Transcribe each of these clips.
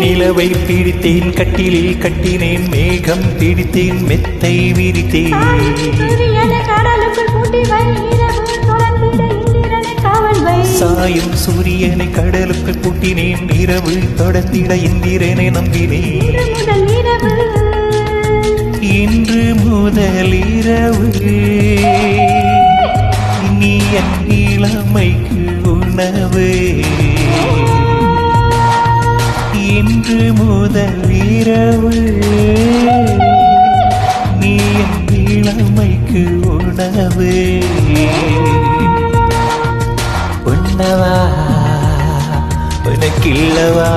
நிலவை பிடித்தேன் கட்டிலில் கட்டினேன் மேகம் பிடித்தேன் மெத்தை விரித்தேன். சாயும் சூரியனை கடலுக்கு கூட்டினேன். இரவு தொடர்ந்திட இந்திரனை நம்பினேன். இன்று முதல் இரவு. இன்று முதல் இரவு. நீ என் இளமைக்கு உணவு. இன்று முதல் இரவு. நீ என் இளமைக்கு உணவு. உனக்கில்லவா?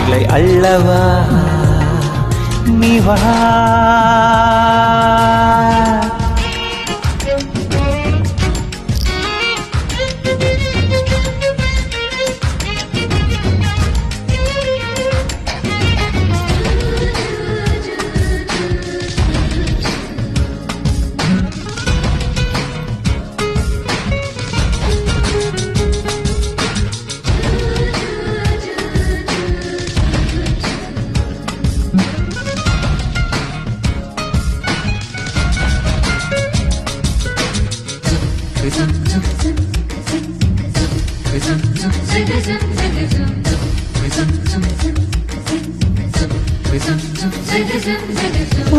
இல்லை அல்லவா? நீ வா.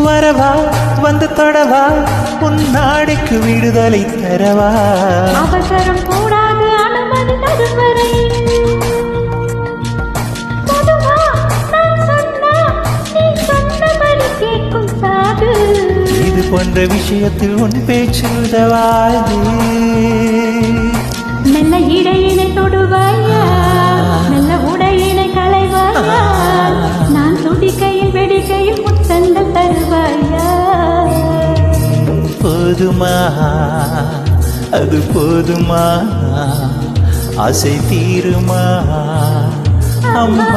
வரவா வந்து தொடவா உன் நாடைக்கு விடுதலை தரவா. அவசரம் கூடாது அனுமதி தரும் போன்ற விஷயத்தில் உன் பேச்சு உதவாது மெல்ல இடையினை தொடுவாயா? மெல்ல உடையினை களைவாயா? நான் துடிக்கையில் வெடிக்கையில் முத்தங்கள் தருவாயா? போதுமா? அது போதுமா? ஆசை தீருமா? அம்மா.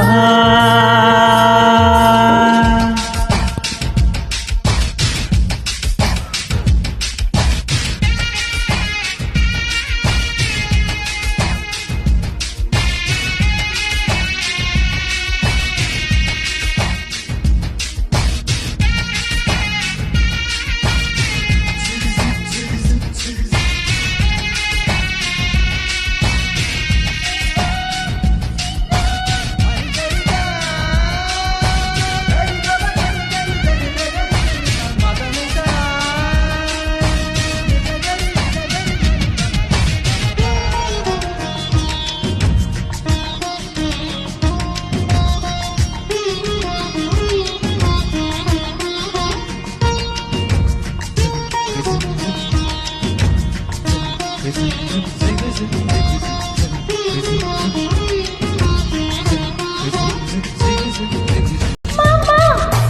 மாமா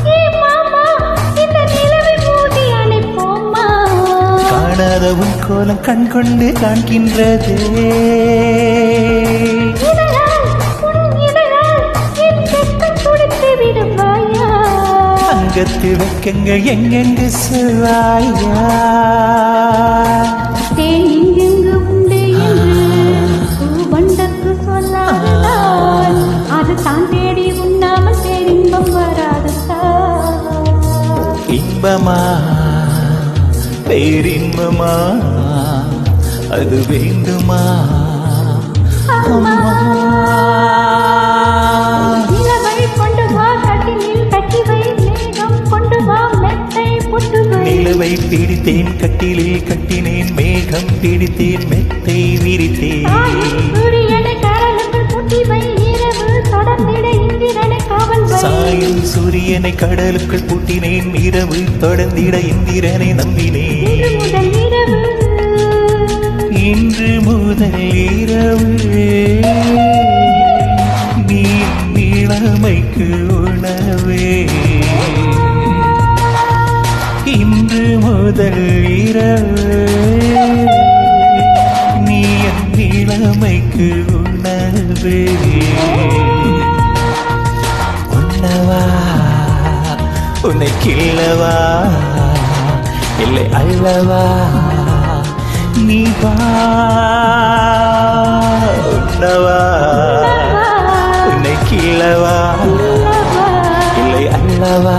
ஏ மாமா இந்த நிலவை மூடி அணைப்போமா காணாத உன் கோலம் கண் கொண்டு காண்கின்றதே அங்கத்து வெக்கங்கள் எங்கெங்கு செல்வாயா. இன்பமா? பேரின்பமா அது வேண்டுமா? நிலவை பிடித்தேன் கட்டிலில் கட்டினேன் மேகம் பிடித்தேன் மெத்தை விரித்தேன். சூரியனை கடலுக்குள் பூட்டினேன். இரவு தொடர்ந்திட இந்திரனை நம்பினேன். இன்று முதல் இரவு. நீ இளமைக்கு உணவே. இன்று முதல் இரவு. நீ இளமைக்கு உணவே. உன்னை கிள்ளவா? இல்லை அல்லவா? நீ வா உண்ணவா? உன்னை கிள்ளவா? இல்லை அல்லவா?